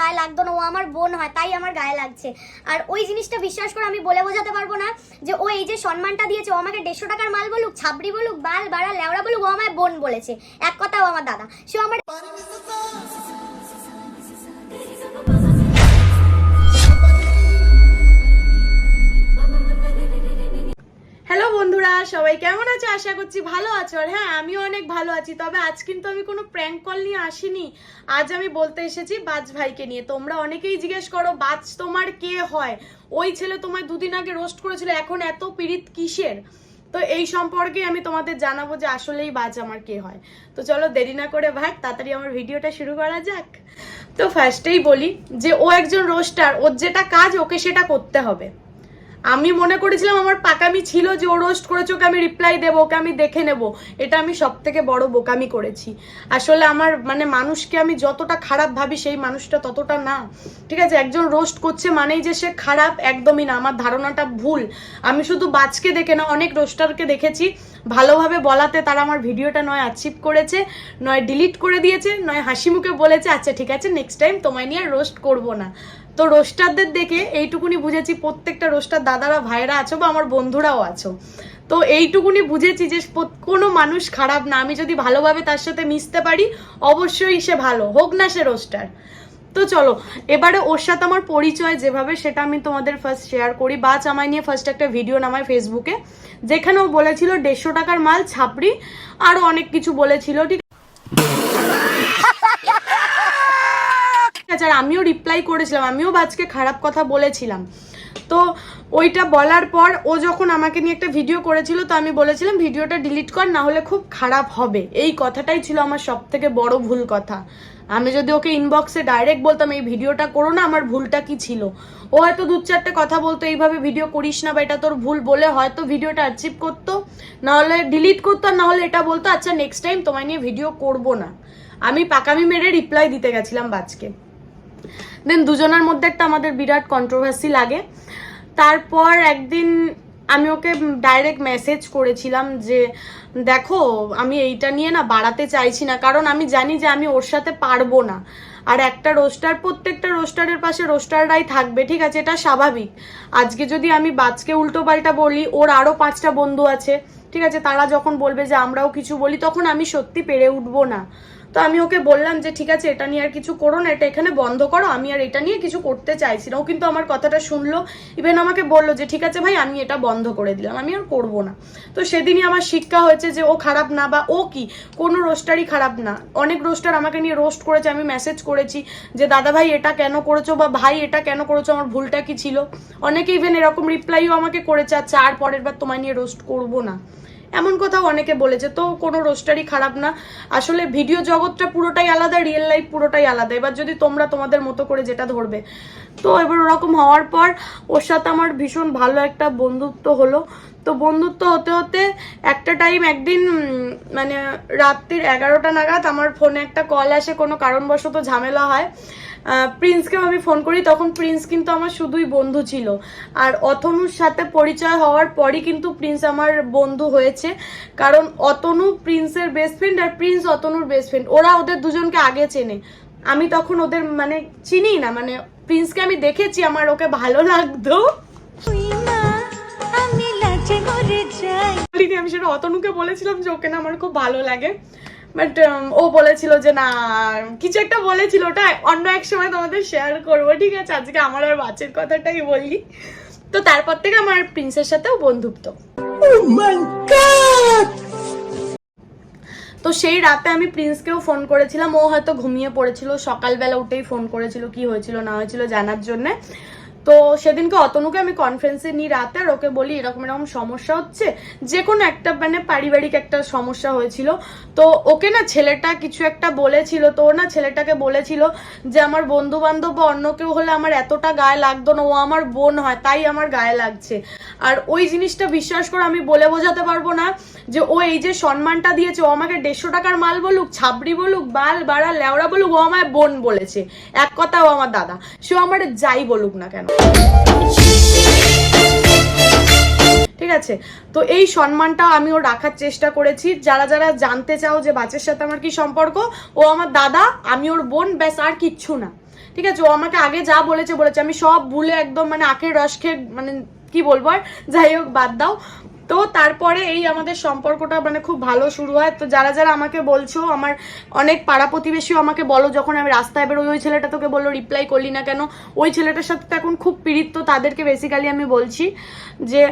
গায়ে লাগতো না, ও আমার বোন হয়, তাই আমার গায়ে লাগছে। আর ওই জিনিসটা বিশ্বাস করে আমি বলে বোঝাতে পারব না যে, ও এই যে সম্মানটা দিয়েছে, ও আমাকে দেড়শো টাকার মাল বলুক ছাবড়ি বলুক, বাল, বাড়া, লেওড়া বলুক, ও আমার বোন বলেছে। এক কথাও আমার দাদা, সে আমার সবাই কেমন আছো? আশা করছি ভালো আছো। আর হ্যাঁ আমিও অনেক ভালো আছি। তবে আজ কিন্তু আমি কোনো প্র্যাঙ্ক কল নিয়ে আসিনি। আজ আমি বলতে এসেছি বাজ ভাইকে নিয়ে। তোমরা অনেকেই জিজ্ঞেস করো, বাজ তোমার কে হয়? ওই ছেলে তোমায় দুদিন আগে রোস্ট করেছিল, এখন এত পীড়িত কিসের? তো এই সম্পর্কে আমি তোমাদের জানাব যে আসলেই বাজ আমার কে হয়। তো চলো দেরি না করে ভাই তাড়াতাড়ি আমার ভিডিওটা শুরু করা যাক। তো ফার্স্টেই বলি যে ও একজন রোস্টার ওর যেটা কাজ, ওকে সেটা করতে হবে। আমি মনে করেছিলাম আমার পাকামি ছিল যে ও রোস্ট করেছে, ওকে আমি রিপ্লাই দেবো, ওকে আমি দেখে নেব। এটা আমি সব থেকে বড় বোকামি করেছি। আসলে আমার মানে মানুষকে আমি যতটা খারাপ ভাবি, সেই মানুষটা ততটা না। ঠিক আছে, একজন রোস্ট করছে মানেই যে সে খারাপ একদমই না। আমার ধারণাটা ভুল। আমি শুধু বাজকে দেখে না, অনেক রোস্টারকে দেখেছি। ভালোভাবে বলাতে তারা আমার ভিডিওটা নয় অ্যাচিভ করেছে, নয় ডিলিট করে দিয়েছে, নয় হাসি মুখে বলেছে আচ্ছা ঠিক আছে নেক্সট টাইম তোমায় নিয়ে রোস্ট করব না। তো রোস্টারদের দেখে এইটুকুনি বুঝেছি প্রত্যেকটা রোস্টার দাদারা ভাইরা আছো বা আমার বন্ধুরাও আছো। তো এইটুকুনি বুঝেছি যে কোনো মানুষ খারাপ না। আমি যদি ভালোভাবে তার সাথে মিশতে পারি, অবশ্যই সে ভালো। হোক না সে রোস্টার। তো চলো, এবারে ওর সাথে আমার পরিচয় যেভাবে, সেটা আমি তোমাদের ফার্স্ট শেয়ার করি। বা আমায় নিয়ে ফার্স্ট একটা ভিডিও নামায় ফেসবুকে যেখানে ও বলেছিল দেড়শো টাকার মাল ছাপড়ি আরও অনেক কিছু বলেছিল। ঠিক ঠিক আছে আর আমিও রিপ্লাই করেছিলাম, আমিও বাজকে খারাপ কথা বলেছিলাম। তো ওইটা বলার পর ও যখন আমাকে নিয়ে একটা ভিডিও করেছিল, তো আমি বলেছিলাম, ভিডিওটা ডিলিট কর, না হলে খুব খারাপ হবে। এই কথাটাই ছিল আমার সব থেকে বড় ভুল কথা। আমি যদি ওকে ইনবক্সে ডাইরেক্ট বলতাম, এই ভিডিওটা করো না, আমার ভুলটা কি ছিল? ও হয়তো দু চারটে কথা বলতো, এইভাবে ভিডিও করিস না বা এটা তোর ভুল, বলে হয়তো ভিডিওটা অ্যাচিভ করতো। নাহলে ডিলিট করতো, আর নাহলে এটা বলতো আচ্ছা নেক্সট টাইম তোমায় নিয়ে ভিডিও করব না। আমি পাকামি মেরে রিপ্লাই দিতে গেছিলাম বাজকে। দেন দুজনের মধ্যে একটা আমাদের বিরাট কন্ট্রোভার্সি লাগে। তারপর একদিন আমি ওকে ডাইরেক্ট মেসেজ করেছিলাম যে, দেখো, আমি এইটা নিয়ে না বাড়াতে চাইছি না। কারণ আমি জানি যে আমি ওর সাথে পারব না। আর একটা রোস্টার প্রত্যেকটা রোস্টারের পাশে রোস্টাররাই থাকবে, ঠিক আছে? এটা স্বাভাবিক। আজকে যদি আমি বাজকে উল্টো পাল্টা বলি, ওর আরও পাঁচটা বন্ধু আছে, ঠিক আছে? তারা যখন বলবে যে আমরাও কিছু বলি, তখন আমি সত্যি পেরে উঠবো না। তো আমি ওকে বললাম যে, ঠিক আছে, এটা নিয়ে আর কিছু করো না, এটা এখানে বন্ধ করো, আমি আর এটা নিয়ে কিছু করতে চাইছি না। ও কিন্তু আমার কথাটা শুনলো ইভেন আমাকে বলল যে, ঠিক আছে ভাই, আমি এটা বন্ধ করে দিলাম, আমি আর করব না। তো সেদিনই আমার শিক্ষা হয়েছে যে, ও খারাপ না বা ও কি? কোনো রোস্টারই খারাপ না। অনেক রোস্টার আমাকে নিয়ে রোস্ট করেছে, আমি মেসেজ করেছি যে, দাদা ভাই, এটা কেন করেছ বা ভাই, এটা কেন করেছ, আমার ভুলটা কি ছিল? অনেকে ইভেন এরকম রিপ্লাইও আমাকে করেছে আচ্ছা আর পরের বার তোমায় নিয়ে রোস্ট করব না। এমন কথাও অনেকে বলেছে, তো কোনো রোস্টারই খারাপ না। আসলে ভিডিও জগৎটা পুরোটাই আলাদা রিয়েল লাইফ পুরোটাই আলাদা। এবার যদি তোমরা তোমাদের মতো করে যেটা ধরবে। তো এবার ওরকম হওয়ার পর ওর সাথে আমার ভীষণ ভালো একটা বন্ধুত্ব হলো। তো বন্ধুত্ব হতে হতে একটা টাইম একদিন মানে রাত্রির এগারোটা নাগাদ আমার ফোনে একটা কল আসে, কোনো কারণবশত ঝামেলা হয়। প্রিন্সকেও আমি ফোন করি তখন প্রিন্স কিন্তু আমার শুধুই বন্ধু ছিল। আর অতনুর সাথে পরিচয় হওয়ার পরই কিন্তু প্রিন্স আমার বন্ধু হয়েছে। কারণ অতনু প্রিন্সের বেস্ট ফ্রেন্ড আর প্রিন্স অতনুর বেস্ট ফ্রেন্ড ওরা ওদের দুজনকে আগে চেনে। আমি তখন ওদের মানে চিনি না মানে প্রিন্সকে আমি দেখেছি আমার ওকে ভালো লাগতো। আমি সেটা অতনুকে বলেছিলাম যে ওকে না আমার খুব ভালো লাগে। বাট ও বলেছিল যে না কিছু একটা বলেছিল ওটা অন্য এক সময় তোমাদের শেয়ার করব ঠিক আছে? আজকে আমার আর বাচ্চার কথাটাই বলি তো তারপর থেকে আমার প্রিন্সের সাথেও বন্ধুত্ব। তো সেই রাতে আমি প্রিন্সকেও ফোন করেছিলাম। ও হয়তো ঘুমিয়ে পড়েছিল সকালবেলা উঠেই ফোন করেছিল কি হয়েছিল না হয়েছিল জানার জন্যে। তো সেদিনকে অতনুকে আমি কনফারেন্সে নিই রাতে, আর ওকে বলি এরকম এরকম সমস্যা হচ্ছে। যে কোনো একটা মানে পারিবারিক একটা সমস্যা হয়েছিল। তো ওকে না ছেলেটা কিছু একটা বলেছিল, তো না ছেলেটাকে বলেছিল যে আমার বন্ধু বান্ধব বা অন্য কেউ হলে আমার এতটা গায়ে লাগতো না, ও আমার বোন হয়, তাই আমার গায়ে লাগছে। আর ওই জিনিসটা বিশ্বাস করে আমি বলে বোঝাতে পারব না যে ও এই যে সম্মানটা দিয়েছে, ও আমাকে দেড়শো টাকার মাল বলুক, ছাবড়ি বলুক, বাল, বাড়া, লেওড়া বলুক, ও আমায় বোন বলেছে। এক কথা ও আমার দাদা, সে আমার যাই বলুক না কেন। ঠিক আছে? তো এই সম্মানটা আমি ও রাখার চেষ্টা করেছি। যারা যারা জানতে চাও যে বাচ্চার সাথে আমার কি সম্পর্ক, ও আমার দাদা, আমি ওর বোন, ব্যাস আর কিচ্ছু না। ঠিক আছে? ও আমাকে আগে যা বলেছে বলেছে। আমি সব ভুলে একদম মানে আখের রস খেয়ে মানে কি বলব আর? যাই হোক, বাদ দাও। তো তারপরে এই আমাদের সম্পর্কটা মানে খুব ভালো শুরু হয়। তো যারা যারা আমাকে বলছো, আমার অনেক পাড়া প্রতিবেশীও আমাকে বলো, যখন আমি রাস্তায় বেরোই, ওই ছেলেটা তোকে বলল রিপ্লাই করলি না কেন? ওই ছেলেটার সাথে তো এখন খুব পীড়িত, তো তাদেরকে বেসিক্যালি আমি বলছি যে,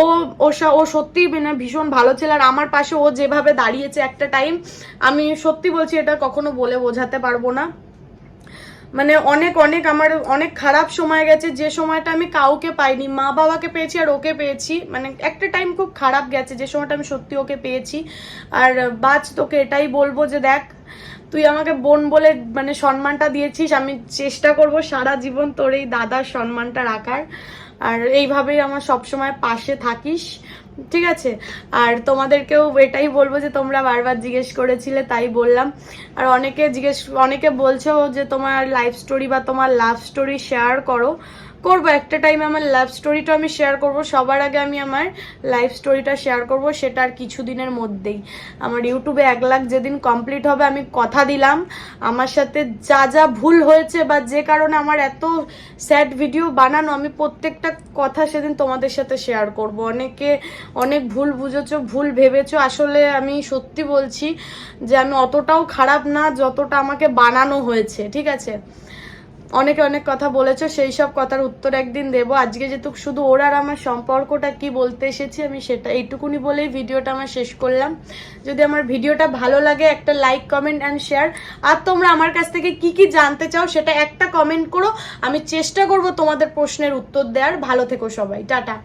ও ও ও সত্যি মানে ভীষণ ভালো ছেলে, আর আমার পাশে ও যেভাবে দাঁড়িয়েছে একটা টাইম আমি সত্যি বলছি এটা কখনো বলে বোঝাতে পারব না। মানে অনেক অনেক আমার অনেক খারাপ সময় গেছে। যে সময়টা আমি কাউকে পাইনি, মা বাবাকে পেয়েছি আর ওকে পেয়েছি। মানে একটা টাইম খুব খারাপ গেছে, যে সময়টা আমি সত্যি ওকে পেয়েছি। আর বাজ তোকে এটাই বলব যে দেখ তুই আমাকে বোন বলে মানে সম্মানটা দিয়েছিস, আমি চেষ্টা করব সারা জীবন তোর এই দাদার সম্মানটা রাখার। আর এইভাবেই আমার সবসময় পাশে থাকিস, ঠিক আছে? আর তোমাদেরকেও এটাই বলব যে, তোমরা বারবার জিজ্ঞেস করেছিলে, তাই বললাম। আর অনেকে জিজ্ঞেস, অনেকে বলছো যে, তোমার লাইফ স্টোরি বা তোমার লাভ স্টোরি শেয়ার করো। করব, একটা টাইমে আমার লাভ স্টোরিটা আমি শেয়ার করব। সবার আগে আমি আমার লাইফ স্টোরিটা শেয়ার করব, সেটা আর কিছুদিনের মধ্যেই। আমার ইউটিউবে এক লাখ যেদিন কমপ্লিট হবে, আমি কথা দিলাম। আমার সাথে যা যা ভুল হয়েছে বা যে কারণে আমার এত স্যাড ভিডিও বানানো, আমি প্রত্যেকটা কথা সেদিন তোমাদের সাথে শেয়ার করব। অনেকে অনেক ভুল বুঝেছ, ভুল ভেবেছো। আসলে আমি সত্যি বলছি যে আমি অতটাও খারাপ না, যতটা আমাকে বানানো হয়েছে, ঠিক আছে? অনেকে অনেক কথা বলেছ, সেই সব কথার উত্তর একদিন দেবো। আজকে যেহেতু শুধু ওর আর আমার সম্পর্কটা কি বলতে এসেছি, আমি সেটা এইটুকুনি বলেই ভিডিওটা আমার শেষ করলাম। যদি আমার ভিডিওটা ভালো লাগে, একটা লাইক কমেন্ট অ্যান্ড শেয়ার আর তোমরা আমার কাছ থেকে কি কি জানতে চাও, সেটা একটা কমেন্ট করো। আমি চেষ্টা করব তোমাদের প্রশ্নের উত্তর দেওয়ার। ভালো থেকো সবাই। টাটা।